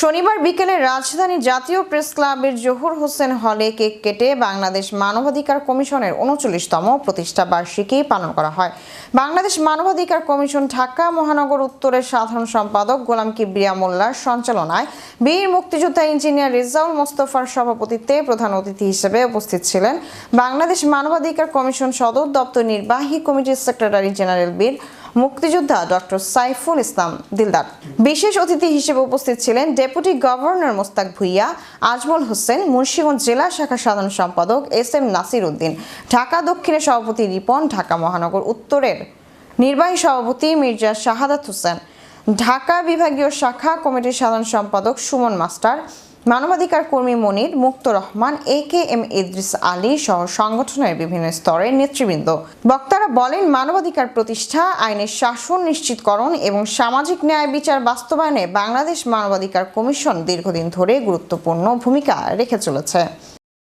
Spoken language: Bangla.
শনিবার বিকেলে রাজধানী জাতীয় প্রেস ক্লাবের জহুর হোসেন হলে কেক কেটে বাংলাদেশ মানবাধিকার কমিশনের উনচল্লিশতম প্রতিষ্ঠা বার্ষিকী পালন করা হয়। বাংলাদেশ মানবাধিকার কমিশন ঢাকা মহানগর উত্তরের সাধারণ সম্পাদক গোলাম কিবরিয়া মোল্লার সঞ্চালনায় বীর মুক্তিযোদ্ধা ইঞ্জিনিয়ার রেজাউল মোস্তফার সভাপতিত্বে প্রধান অতিথি হিসেবে উপস্থিত ছিলেন বাংলাদেশ মানবাধিকার কমিশন সদর দপ্তর নির্বাহী কমিটির সেক্রেটারি জেনারেল বীর মুক্তিযোদ্ধা ডক্টর সাইফুল ইসলাম দিলদার। বিশেষ অতিথি হিসেবে উপস্থিত ছিলেন ডেপুটি গভর্নর মোস্তাক ভুইয়া, আজমল হোসেন, মুন্সিগঞ্জ জেলা শাখা সাধারণ সম্পাদক এস এম নাসির উদ্দিন, ঢাকা দক্ষিণের সভাপতি রিপন, ঢাকা মহানগর উত্তরের নির্বাহী সভাপতি মির্জা শাহাদাত হোসেন, ঢাকা বিভাগীয় শাখা কমিটির সাধারণ সম্পাদক সুমন মাস্টার মানবাধিকার কর্মী Monir Mukta Rahman, A K M Idris Ali সহ সংগঠনের বিভিন্ন স্তরের নেতৃবৃন্দ। বক্তারা বলেন, মানবাধিকার প্রতিষ্ঠা, আইনের শাসন নিশ্চিতকরণ এবং সামাজিক ন্যায় বিচার বাস্তবায়নে বাংলাদেশ মানবাধিকার কমিশন দীর্ঘদিন ধরে গুরুত্বপূর্ণ ভূমিকা রেখে চলেছে।